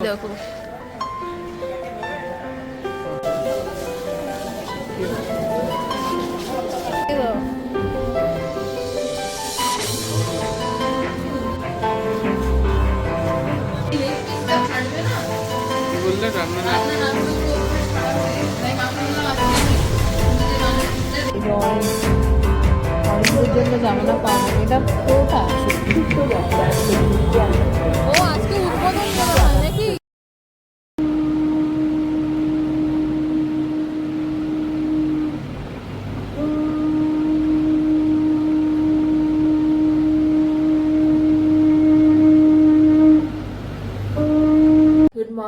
দেখো। জন্য জামানা পাবো এটা পুরোটা ও আজকে উদ্বোধন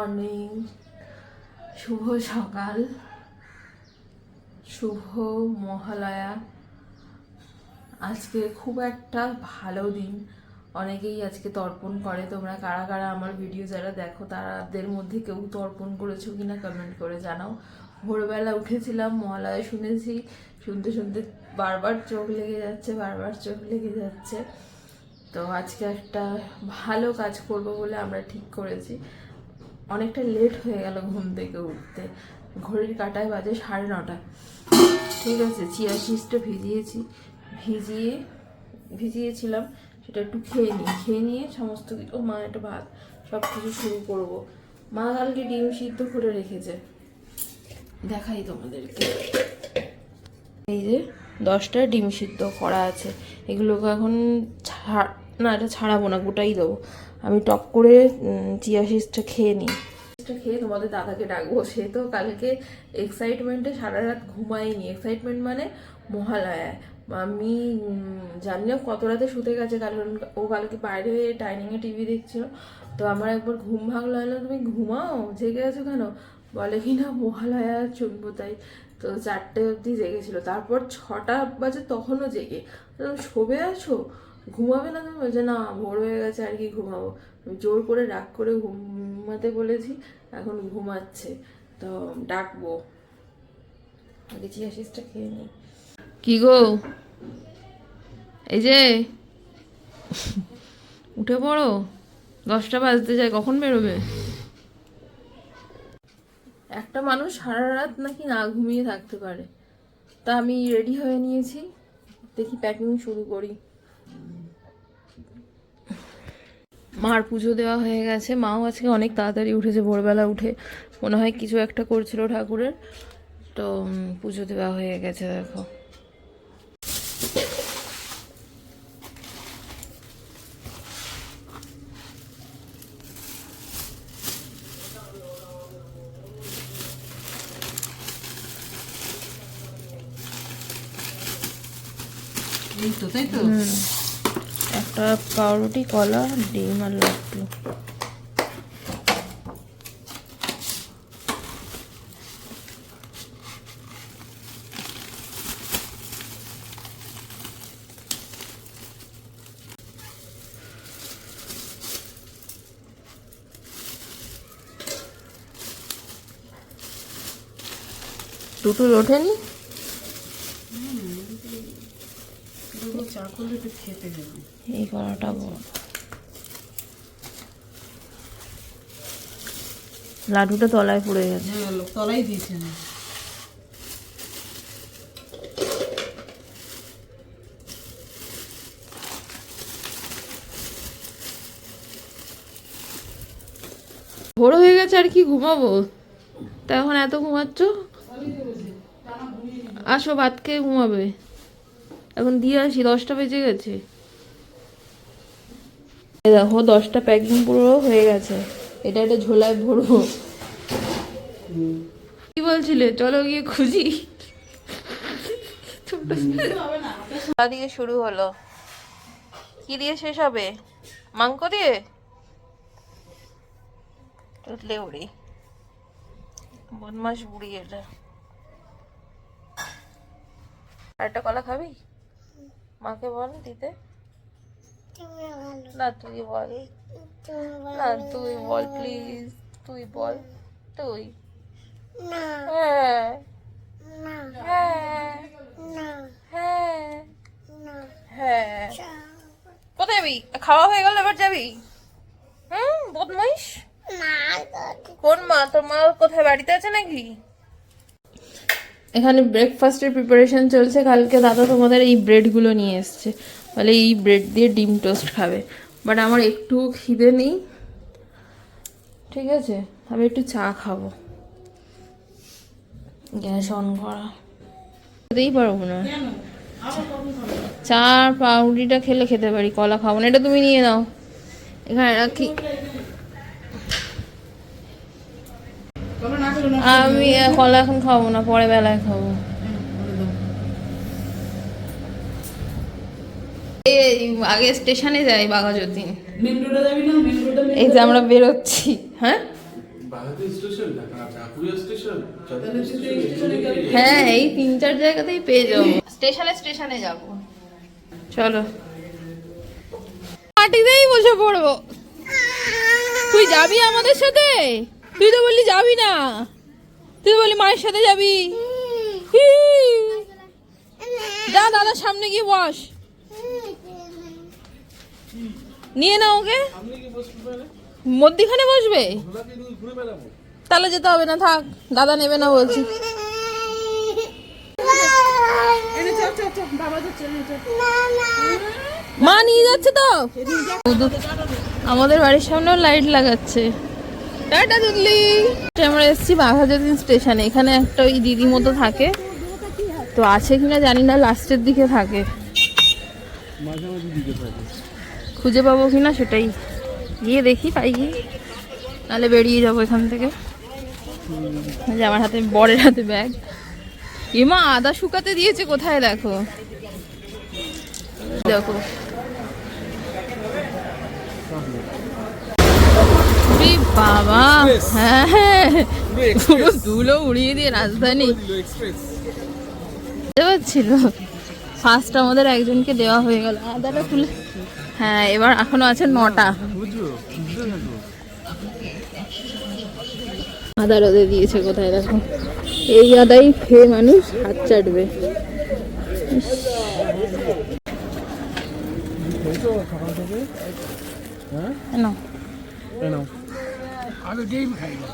মর্নিং শুভ সকাল। শুভ মহালয়া। আজকে খুব একটা ভালো দিন। অনেকেই আজকে তর্পণ করে। তোমরা কারা কারা আমার ভিডিও যারা দেখো, তাদের মধ্যে কেউ তর্পণ করেছ কি না কমেন্ট করে জানাও। ভোরবেলা উঠেছিলাম, মহালয়া শুনেছি। শুনতে শুনতে বারবার চোখ লেগে যাচ্ছে, বারবার চোখ লেগে যাচ্ছে। তো আজকে একটা ভালো কাজ করব বলে আমরা ঠিক করেছি। অনেকটা লেট হয়ে গেল ঘুম থেকে উঠতে। ঘড়ির কাটায় বাজে সাড়ে নটা। ঠিক আছে, চিয়া সিজটা ভিজিয়েছি, ভিজিয়ে, ভিজিয়েছিলাম, সেটা একটু খেয়ে নিই। খেয়ে নিয়ে সমস্ত কিছু, ও মা, একটা ভাত সব কিছু শুরু করব। মা কালকে ডিম সিদ্ধ করে রেখেছে। দেখাই তোমাদেরকে। এই যে দশটা ডিম সিদ্ধ করা আছে। এগুলোকে এখন ছাড় না, এটা ছাড়াবো না, গোটাই দেবো। আমি টপ করে চিয়া সিজটা খেয়ে নিই। খেয়ে তোমাদের দাদাকে ডাকবো, সে তো কালকে এক্সাইটমেন্টে সারা রাত ঘুমায়নি। এক্সাইটমেন্ট মানে মহালয়া। আমি জানি না কত রাতে শুতে গেছে কারণ ও কালকে বাইরে হয়ে ডাইনিংয়ে টিভি দেখছিল। তো আমার একবার ঘুম ভাঙলো হলো তুমি ঘুমাও? জেগে আছো কেন? বলে কি না মহালয়া চুনবো তাই। তো চারটে অবধি জেগেছিল। তারপর ছটা বাজে তখনও জেগে। শোবে আছো? ঘুমাবে না তুমি? বলছে, না, ভোর হয়ে গেছে, আর কি ঘুমাবো? জোর করে ডাক করে ঘুমাতে বলেছি, এখন ঘুমাচ্ছে। তো ডাকবো। আগে চিয়া খেয়ে নিই। কি গো? এই যে, উঠে পড়ো। দশটা বাজতে যায়, কখন বেরোবে? একটা মানুষ সারা রাত নাকি না ঘুমিয়ে থাকতে পারে। তা আমি রেডি হয়ে নিয়েছি। দেখি প্যাকিং শুরু করি। মার পুজো দেওয়া হয়ে গেছে। মাও আজকে অনেক তাড়াতাড়ি উঠেছে, ভোরবেলা উঠে। মনে হয় কিছু একটা করছিল ঠাকুরের। তো পুজো দেওয়া হয়ে গেছে, দেখো। এই তো তাই তো? একটা পাউরুটি কলা ডিম আর লাড্ডু। দুটো ওঠেনি দুটো চা করলে তো খেতে যাবে এই বড় লাড্ডুটা তলায় পড়ে গেছে। হ্যাঁ তলাই দিয়েছে ভোর হয়ে গেছে আর কি ঘুমাবো? তা এখন এত ঘুমাচ্ছ? আসো ভাত খেয়ে ঘুমাবে। এখন দিয়ে আসি দশটা বেজে গেছে। দেখো দশটা প্যাকিং পুরো হয়ে গেছে। এটা একটা ঝোলায় ভরবো। কি বলছিলে? চলো গিয়ে খুঁজি। দিয়ে শুরু হলো। কি দিয়ে শেষ হবে? মাংস দিয়ে? উঠলে উড়ি। বদমাস বুড়ি এটা। আর একটা কলা খাবি? মাকে বল দিতে। না তুই বল। না তুই বল প্লিজ তুই বল। তুই। হ্যাঁ। হ্যাঁ। হ্যাঁ। হ্যাঁ। কোথায় যাবি? খাওয়া হয়ে গেল এবার যাবি? হুম বদমাইশ? কোন মা? তোর মা কোথায়? বাড়িতে আছে নাকি? এখানে ব্রেকফাস্টের প্রিপারেশন চলছে। কালকে দাদা তোমাদের এই ব্রেডগুলো নিয়ে এসছে। বলে এই ব্রেড দিয়ে ডিম টোস্ট খাবে। বাট আমার একটু খিদে নেই। ঠিক আছে? আমি একটু চা খাব। গ্যাস অন করা। খেতেই পারব না। চা আর পাউরুটিটা খেলে খেতে পারি কলা খাব না। এটা তুমি নিয়ে নাও। এখানে রাখি তবে না করে না আমি কলা এখন খাব না পরে বেলায় খাব। এই আগে স্টেশনে যাই রোডে এই যে আমরা বেরোচ্ছি। হ্যাঁ? হ্যাঁ এই তিন চার জায়গাতেই পেয়ে যাব। স্টেশনে স্টেশনে যাব। চলো। মাটিতেই বসে পড়ব। তুই যাবি আমাদের সাথে? তুই তো বললি যাবি না। তুই বললি মায়ের সাথে যাবি। যা দাদার সামনে গিয়ে বস। নিয়ে না ওকে। মধ্যিখানে বসবে? তাহলে যেতে হবে না থাক। দাদা নেবে না বলছি। মা নিয়ে যাচ্ছে তো? আমাদের বাড়ির সামনেও লাইট লাগাচ্ছে। টাটা দিল্লি আমরা এসেছি বাঘাযতীন স্টেশনে। এখানে একটা ওই দিদি মতো থাকে। তো আছে কিনা জানি না, লাস্টের দিকে থাকে। খুঁজে পাবো কিনা সেটাই। গিয়ে দেখি, পাই নাহলে বেরিয়ে যাব এখান থেকে। যে আমার হাতে, বরের হাতে ব্যাগ। এমা, আদা শুকাতে দিয়েছে, কোথায় দেখো? দেখো ওরে বাবা হ্যাঁ হ্যাঁ। পুরো ধুলো উড়িয়ে দিয়ে রাজধানী। বুঝতে পারছিল ফার্স্ট আমাদের একজনকে দেওয়া হয়ে গেল। আদাটা খুলে হ্যাঁ এবার এখনও আছে নটা। বুঝতে আদা রোদে দিয়েছে কোথায় দেখো? এই আদাই খেয়ে মানুষ হাত চাটবে। খেয়েছো সকাল থেকে হ্যাঁ নাও। কেন আমি ডিম খাই না।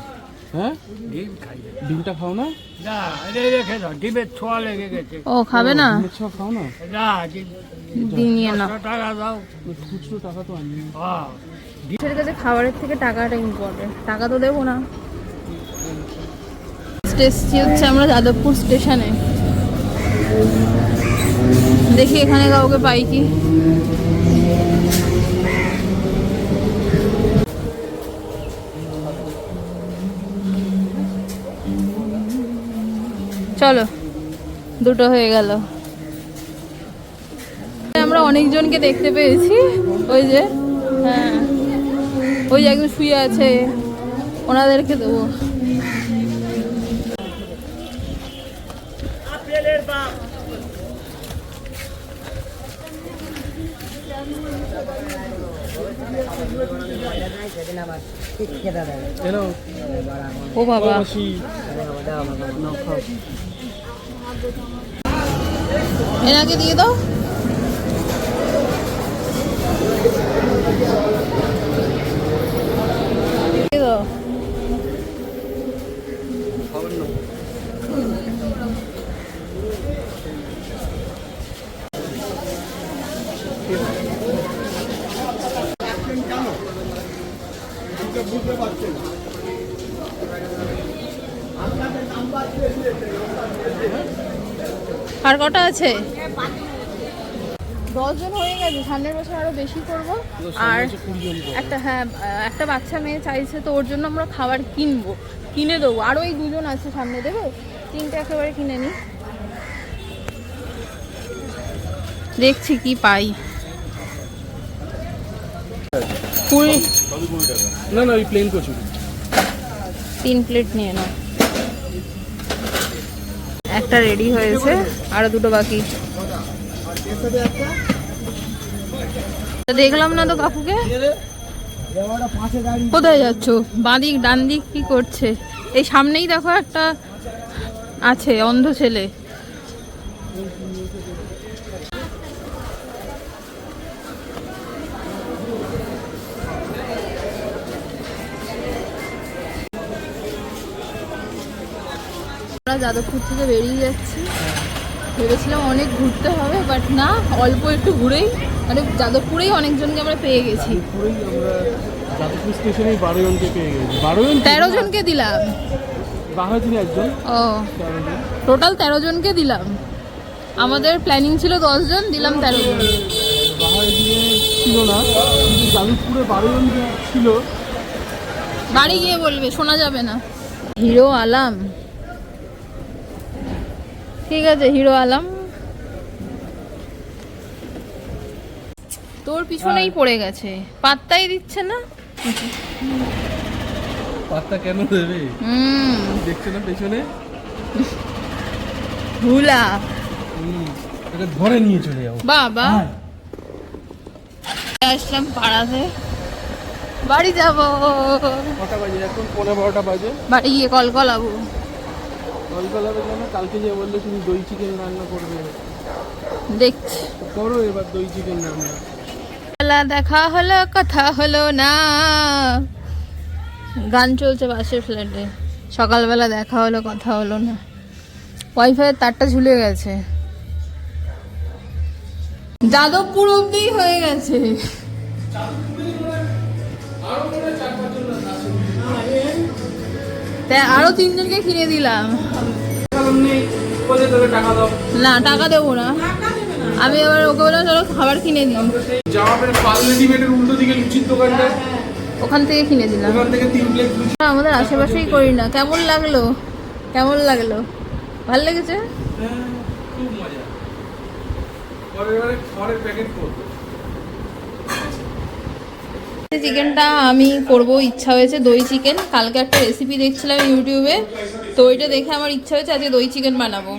হ্যাঁ? ডিম খাই না। ডিমটা খাও না? না এটা রেখে দাও ডিমের ছোঁয়া লেগে গেছে। ও খাবে না? ডিমের ছ খাও না? না ডিম নিয়ে নাও। টাকা দাও। খুচরো টাকা তো আনি হ্যাঁ। মানুষের কাছে খাবারের থেকে টাকাটা ইম্পর্টেন্ট টাকা তো দেবো না। এসছি হচ্ছে আমরা যাদবপুর স্টেশনে দেখি এখানে কাউকে পাই কি। চলো দুটো হয়ে গেল। আমরা অনেকজনকে দেখতে পেয়েছি ওই যে হ্যাঁ ওই যে একজন শুয়ে আছে ওনাদেরকে দেবো। ও বাবা। এনাকে দিয়ে দাও দিয়ে দাও আর কটা আছে? দশজন হয়ে গেছে সামনের বছর আরও বেশি করব। আর একটা হ্যাঁ একটা বাচ্চা মেয়ে চাইছে তো ওর জন্য আমরা খাবার কিনবো কিনে দেবো। আরও এই দুজন আছে সামনে দেবো? তিনটে একেবারে কিনে নি। দেখছি কি পাই। কুড়ি না না ওই প্লেন কচুরি। তিন প্লেট নিয়ে নাও। একটা রেডি হয়েছে, আরও দুটো বাকি। দেখলাম না তো কাকুকে। কোথায় যাচ্ছ? বাঁদিক ডান দিক কি করছে? এই সামনেই দেখো একটা আছে, অন্ধ ছেলে। আমরা যাদবপুর থেকে বেরিয়ে যাচ্ছি। ভেবেছিলাম অনেক ঘুরতে হবে বাট না অল্প একটু ঘুরেই মানে যাদবপুরেই অনেকজনকে আমরা পেয়ে গেছি। যাদবপুর স্টেশনেই বারো জনকে পেয়ে গেছি। বারো জন তেরো জনকে দিলাম একজন? ও। টোটাল তেরো জনকে দিলাম। আমাদের প্ল্যানিং ছিল দশ জন দিলাম তেরো জন ছিল না কিন্তু যাদবপুরে বারো জন ছিল। বাড়ি গিয়ে বলবে শোনা যাবে না। হিরো আলাম ঠিক আছে হিরো আলাম। তোর পিছনেই পড়ে গেছে। পাত্তাই দিচ্ছে না? পাত্তা কেন দেবে? হুম। দেখছে না পেছনে? ভুলা। ধরে নিয়ে চলে যাব বাবা। আসলাম পাড়াতে। বাড়ি যাব। কটা বাজে এখন? পনেরো বারোটা বাজে। বাড়ি গিয়ে কল কলাবো কেন? কালকে যে বললে তুমি দই চিকেন রান্না করবে। দেখছি। করো এবার দই চিকেন রান্না। বেলা দেখা হলো কথা হলো না। গান চলছে পাশের ফ্ল্যাটে। সকালবেলা দেখা হলো কথা হলো না। ওয়াইফাইয়ের তারটা ঝুলে গেছে। যাদবপুর অব্দি হয়ে গেছে। তাই আরও তিনজনকে কিনে দিলাম। না টাকা দেবো না। আমি এবার ওকে বললাম চলো খাবার কিনে দিই ওখান থেকে কিনে দিলাম। আমাদের আশেপাশেই করি না। কেমন লাগল? কেমন লাগল? ভালো লেগেছে? খুব মজা। পরের প্যাকেট করব। চিকেনটা আমি করব, ইচ্ছা হয়েছে দই চিকেন। কালকে একটা রেসিপি দেখছিলাম ইউটিউবে, তো ওইটা দেখে আমার ইচ্ছা হয়েছে আজকে দই চিকেন বানাবো।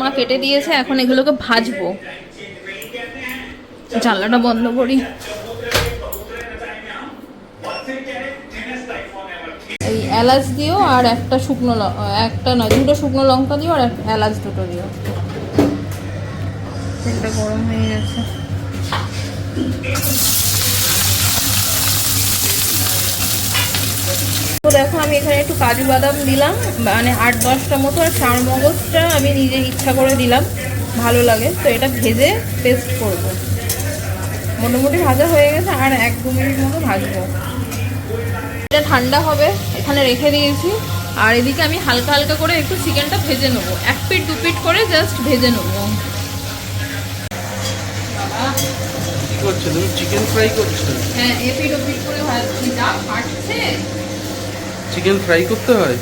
মা কেটে দিয়েছে, এখন এগুলোকে ভাজবো। জানলাটা বন্ধ করি। এই এলাচ দিও আর একটা শুকনো একটা নয়, দুটো শুকনো লঙ্কা দিও আর এলাচ দুটো দিও। তেলটা গরম হয়ে গেছে। তো দেখো আমি এখানে একটু কাজু বাদাম দিলাম মানে আট দশটা মতো আর চার মগজটা আমি নিজে ইচ্ছা করে দিলাম ভালো লাগে। তো এটা ভেজে পেস্ট করব। মোটামুটি ভাজা হয়ে গেছে আর এক দু মিনিট মতো ভাজবো। এটা ঠান্ডা হবে এখানে রেখে দিয়েছি। আর এদিকে আমি হালকা হালকা করে একটু চিকেনটা ভেজে নেব। এক পিট দু পিট করে জাস্ট ভেজে নেব। চিকেন ফ্রাই করছ? হ্যাঁ এ পিট ও পিট করে ভাজছি। যা ফাটছে চিকেন ফ্রাই করতে হয়?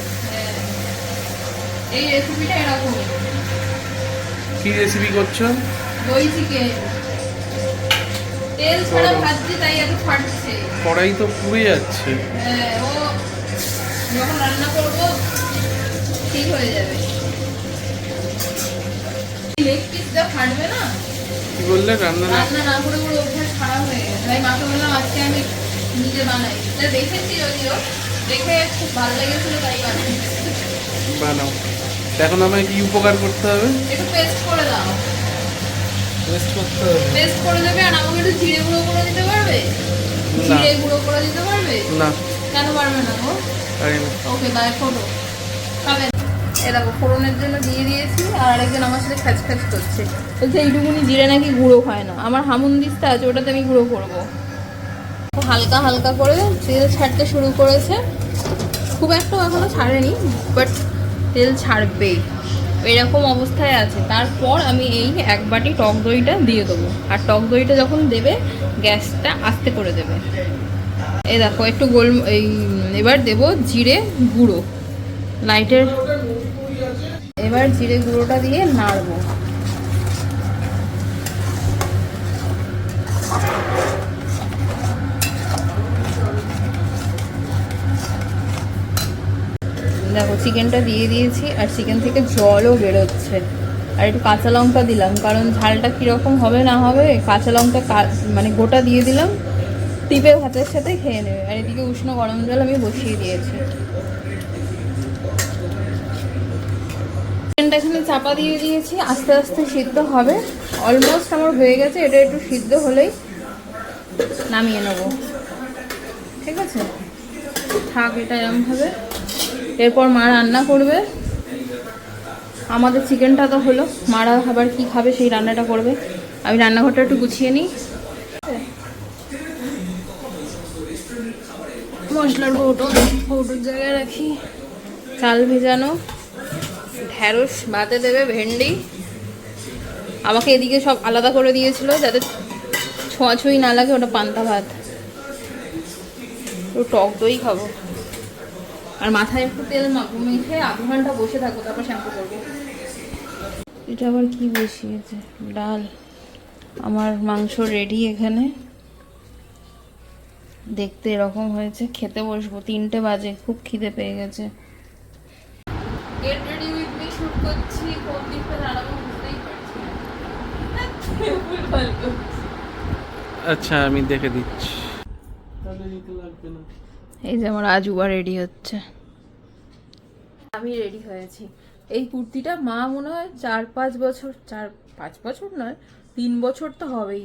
এই রেসিপিটা এরকম। কি রেসিপি করছ? দই চিকেন। তেল ছাড়া ভাজছি তাই এত ফাটছে। কড়াই তো পুড়ে যাচ্ছে। হ্যাঁ, ও যখন রান্না করব ঠিক হয়ে যাবে। লেগ পিসটা ফাটবে না? কি বললে? রান্না না রান্না না করে করে অভ্যাস খারাপ হয়ে গেছে। তাই মাকে বললাম আজকে আমি নিজে বানাই। তা দেখেছি যদিও। দেখে খুব ভালো লেগেছিল তাই বানাও। এখন আমায় কি উপকার করতে হবে? একটু পেস্ট করে দাও। রেস্ট করতে হবে। পেস্ট করে দেবে আর আমাকে একটু জিরে গুঁড়ো করে দিতে পারবে? না। জিরে গুঁড়ো করে দিতে পারবে? না। কেন পারবে না গো? পারি না। ওকে বাই ফটো খাবেন এ দেখো ফোড়নের জন্য দিয়ে দিয়েছি আর আরেকজন আমার সাথে খ্যাচ খ্যাচ করছে। বলছে এইটুকুনি জিরে নাকি গুঁড়ো হয় না। আমার হামুন দিস্তা আছে ওটাতে আমি গুঁড়ো করব। হালকা হালকা করে তেল ছাড়তে শুরু করেছে। খুব একটা এখনও ছাড়েনি বাট তেল ছাড়বেই। এরকম অবস্থায় আছে। তারপর আমি এই এক বাটি টক দইটা দিয়ে দেবো। আর টক দইটা যখন দেবে, গ্যাসটা আস্তে করে দেবে। এই দেখো, একটু গোল, এই, এবার দেব জিরে গুঁড়ো। লাইটের এবার জিরে গুঁড়োটা দিয়ে নাড়বো। দেখো, চিকেনটা দিয়ে দিয়েছি আর চিকেন থেকে জলও বেরোচ্ছে। আর একটু কাঁচা লঙ্কা দিলাম, কারণ ঝালটা কীরকম হবে না হবে, কাঁচা লঙ্কা মানে গোটা দিয়ে দিলাম টিপে ভাতের সাথে খেয়ে নেবে। আর এদিকে উষ্ণ গরম জল আমি বসিয়ে দিয়েছি। চিকেনটা এখানে চাপা দিয়ে দিয়েছি, আস্তে আস্তে সিদ্ধ হবে। অলমোস্ট আমার হয়ে গেছে, এটা একটু সিদ্ধ হলেই নামিয়ে নেব। ঠিক আছে? থাক, এটা এরমভাবে এরপর মা রান্না করবে। আমাদের চিকেনটা তো হলো। মারা আবার কি খাবে সেই রান্নাটা করবে। আমি রান্নাঘরটা একটু গুছিয়ে নিই। মশলার কৌটো কৌটোর জায়গায় রাখি। চাল ভেজানো। ঢ্যাঁড়স ভাতে দেবে ভেন্ডি। আমাকে এদিকে সব আলাদা করে দিয়েছিল যাতে ছোঁয়াছুঁই না লাগে ওটা পান্তা ভাত। টক দই খাব। আর মাথায় একটু তেল মাখবো মেখে আধ ঘণ্টা বসে থাকব তারপর শ্যাম্পু করব। এটা আবার কি বসিয়েছে? ডাল। আমার মাংস রেডি এখানে। দেখতে এরকম হয়েছে খেতে বসবো। তিনটে বাজে খুব খিদে পেয়ে গেছে। Get ready with me shoot করছি কোন দিকটা দাঁড়াবো বুঝতেই পারছি না। ভুলভাল করছি। আচ্ছা আমি দেখে দিচ্ছি। তাহলে নিতে লাগবে না। এই যে আমার আজুবা রেডি হচ্ছে। আমি রেডি হয়েছি এই কুর্তিটা মা মনে হয় চার পাঁচ বছর চার পাঁচ বছর নয় তিন বছর তো হবেই।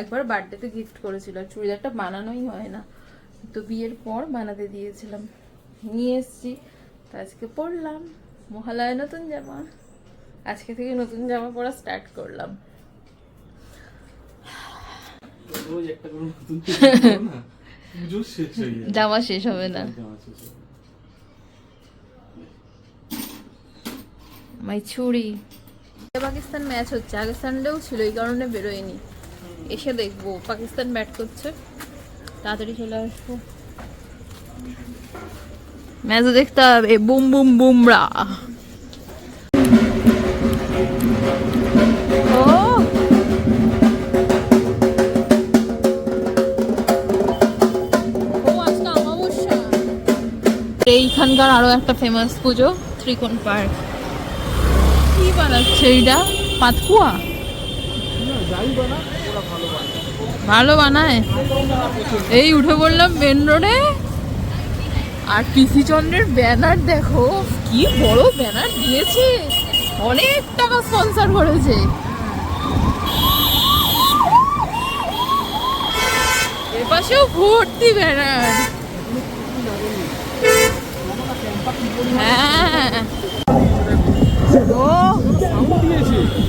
একবার বার্থডেতে গিফট করেছিল। চুড়িদারটা বানানোই হয় না। তো বিয়ের পর বানাতে দিয়েছিলাম। নিয়ে এসছি। তো আজকে পরলাম। মহালয়া নতুন জামা। আজকে থেকে নতুন জামা পরা স্টার্ট করলাম। রোজ একটা করে নতুন না? পুজো শেষ হয়ে যাবে জামা শেষ হবে না। জামা শেষ হবে। মাই ছুরি। পাকিস্তান ম্যাচ হচ্ছে আগে সানডেও ছিল এই কারণে বেরোয়নি। এসে দেখব পাকিস্তান ব্যাট করছে। তাড়াতাড়ি চলে আসব। ম্যাচ দেখতে হবে বুম বুম বুমরা। এইখানকার আরও একটা ফেমাস পুজো, ত্রিকোণ পার্ক। কি বানাচ্ছে এইটা? পাতকুয়া? ভালো বানায়। এই উঠে বললাম মেন রোডে আর পিসি চন্দ্রের ব্যানার দেখো, কি বড় ব্যানার দিয়েছে। অনেক টাকা স্পন্সর করেছে। এপাশেও ভর্তি ব্যানার হ্যাঁ ও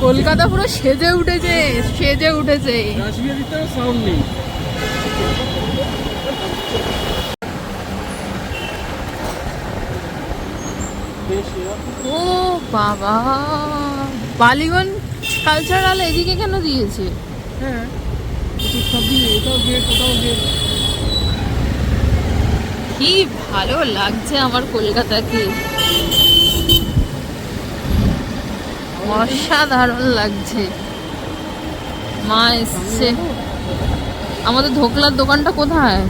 কলকাতা পুরো সেজে উঠেছে সেজে উঠেছে। ও, বাবা। বালিগঞ্জ কালচারাল এদিকে কেন দিয়েছে? হ্যাঁ। সব দিয়ে, এটাও গেট ওটাও গেট কি ভালো লাগছে আমার কলকাতাকে। অসাধারণ লাগছে। মা এসছে। আমাদের ধোকলার দোকানটা কোথায়?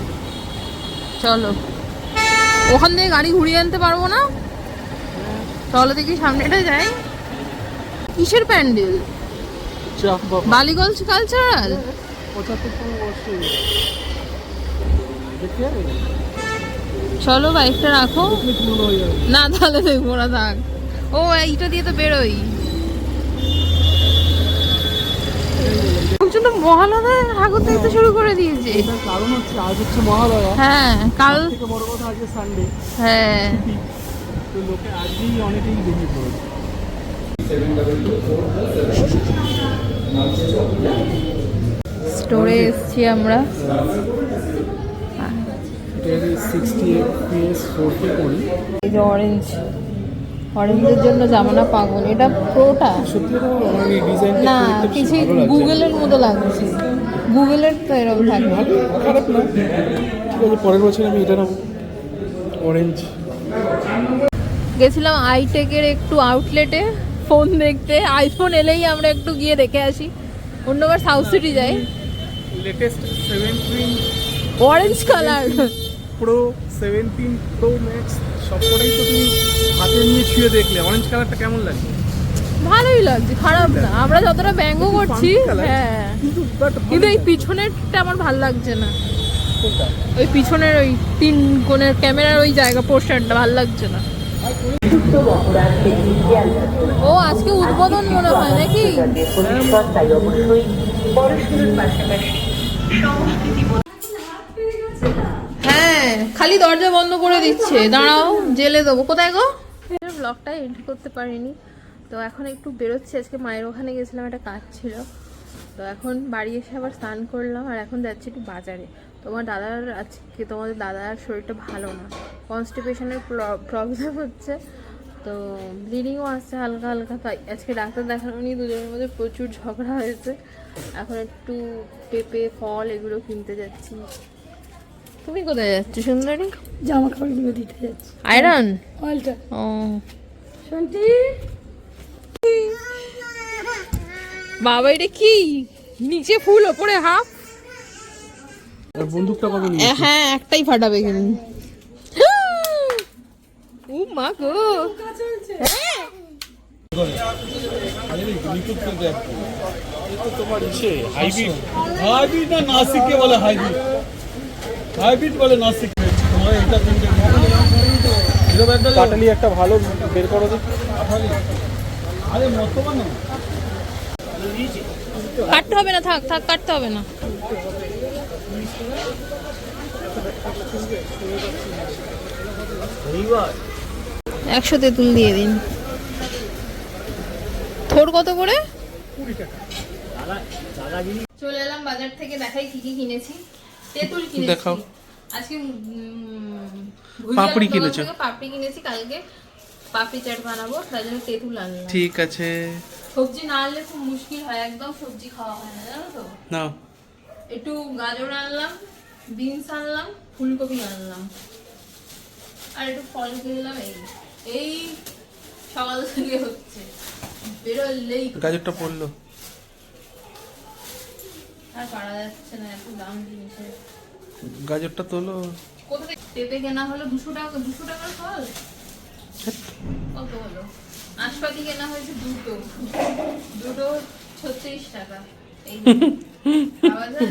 চলো। ওখান থেকে গাড়ি ঘুরিয়ে আনতে পারব না? চলো দেখি সামনেটা যাই। কিসের প্যান্ডেল? বালিগঞ্জ কালচারাল? বর্ষে দেখতে চলো বাইকটা রাখো। না তাহলে দেখব না থাক। ও এইটা দিয়ে তো বেরোই। ঠাকুর দেখতে শুরু করে দিয়েছে। কারণ হচ্ছে আজ হচ্ছে মহালয়া। হ্যাঁ কাল থেকে বড় কথা আজকে সানডে হ্যাঁ। তো লোকে আজকেই অনেকেই বেরিয়ে পড়েছে স্টোরে এসছি আমরা। এটা সিক্সটি এফপিএস ফোর করি এই যে অরেঞ্জ অরেঞ্জের জন্য জামানা পাগল এটা প্রোটা সত্যি বলো আমার না কিছু গুগলের মতো লাগছে। গুগলের তো এরকম থাকে খারাপ না ঠিক আছে পরের বছর আমি এটা নেব। অরেঞ্জ গেছিলাম আইটেকের একটু আউটলেটে ফোন দেখতে। আইফোন এলেই আমরা একটু গিয়ে দেখে আসি। অন্যবার সাউথ সিটি যাই। Latest seventeen orange colour pro seventeen pro max সবকটাই তো তুমি হাতে নিয়ে ছুঁয়ে দেখলে। অরেঞ্জ কালারটা কেমন লাগে ভালোই লাগছে খারাপ না। আমরা যতটা ব্যঙ্গ করছি হ্যাঁ। কিন্তু এই পিছনেরটা আমার ভালো লাগছে না। ওই পিছনের ওই তিন কোণের ক্যামেরার ওই জায়গা পোর্শনটা ভালো লাগছে না। ও আজকে উদ্বোধন মনে হয় নাকি? তাই পড়াশোনার পাশাপাশি হ্যাঁ খালি দরজা বন্ধ করে দিচ্ছে। দাঁড়াও জেলে দেবো। কোথায় গো? ব্লগটা এডিট করতে পারিনি। তো তো এখন একটু বেরোচ্ছি। আজকে মায়ের ওখানে গেছিলাম একটা কাজ ছিল। তো এখন বাড়ি এসে আবার স্নান করলাম আর এখন যাচ্ছি একটু বাজারে। তোমার দাদার আজকে তোমাদের দাদার শরীরটা ভালো না। কনস্টিপেশনের প্রবলেম হচ্ছে। তো ব্লিডিংও আসছে হালকা হালকা। তাই আজকে ডাক্তার দেখানো নিয়ে দুজনের মধ্যে প্রচুর ঝগড়া হয়েছে। এখন একটু পেঁপে ফল এগুলো কিনতে যাচ্ছি। তুমি কোথায় যাচ্ছ সুন্দরী? জামা কাপড়গুলো দিতে যাচ্ছি। আয়রন? অয়েলটা ও। শুনছি বাবা এটা কি? নিচে ফুল ওপরে হাফ? আর বন্দুকটা কবে নিয়ে হ্যাঁ একটাই ফাটাবে কিন্তু। ও মা গো। তোমার হাইব্রিড। হাইব্রিড না নাসিককে বলে হাইব্রিড? হাইব্রিড বলে নাসিক তোমার এটা তিনটে কাটালি একটা ভালো বের করো তো আরে মতবা কাটতে হবে না থাক থাক কাটতে হবে না। একশো তেঁতুল দিয়ে দিন। থোর কত করে? চলে এলাম বাজার থেকে দেখাই কি কি কিনেছি। তেঁতুল কিনেছি। দেখাও। আজকে পাপড়ি কিনেছো? পাপড়ি কিনেছি কালকে পাপড়ি চাট বানাবো তাই জন্য তেঁতুল আনলাম। ঠিক আছে। সবজি না আনলে খুব মুশকিল হয় একদম সবজি খাওয়া হয় না জানো তো? নাও। একটু গাজর আনলাম বিনস আনলাম ফুলকপি আনলাম। আর একটু ফল কিনলাম এই এই সকাল থেকে হচ্ছে। বেরোলেই। গাজরটা পড়ল। আর পারা যাচ্ছে না এত দাম জিনিসের। গাজরটা তোলো কোথা থেকে পেঁপে কেনা হলো দুশো টাকা দুশো টাকার ফল? কত হলো? নাশপাতি কেনা হয়েছে দুটো। দুটো ছত্রিশ টাকা?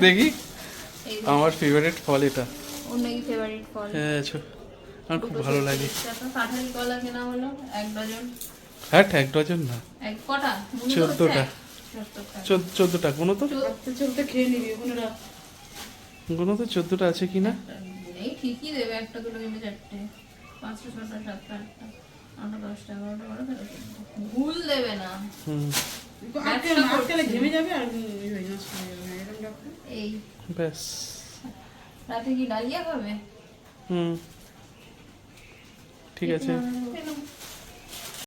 দেখি। আমার ফেভারিট ফল এটা। ওর নাকি ফেভারিট ফল। হ্যাঁ আমার খুব ভালো লাগে। কাঁঠালি কলা কেনা হলো এক ডজন। হ্যাঁ এক ডজন না। এক কটা? চোদ্দটা। চোদ্দটা। চোদ্দ কোনো তো? চলতে চলতে খেয়ে নিবি রাখ তো চোদ্দোটা আছে কি না? এই ঠিকই দেবে একটা দুটো চারটে। পাঁচটা ছটা সাতটা আটটা। নটা দশটা এগারোটা বারোটা ভুল দেবে না। হুম। ঘেমে যাবে আর ইয়ে। এই। ব্যাস। রাতে কি ডালিয়া খাবে? হুম। ঠিক আছে।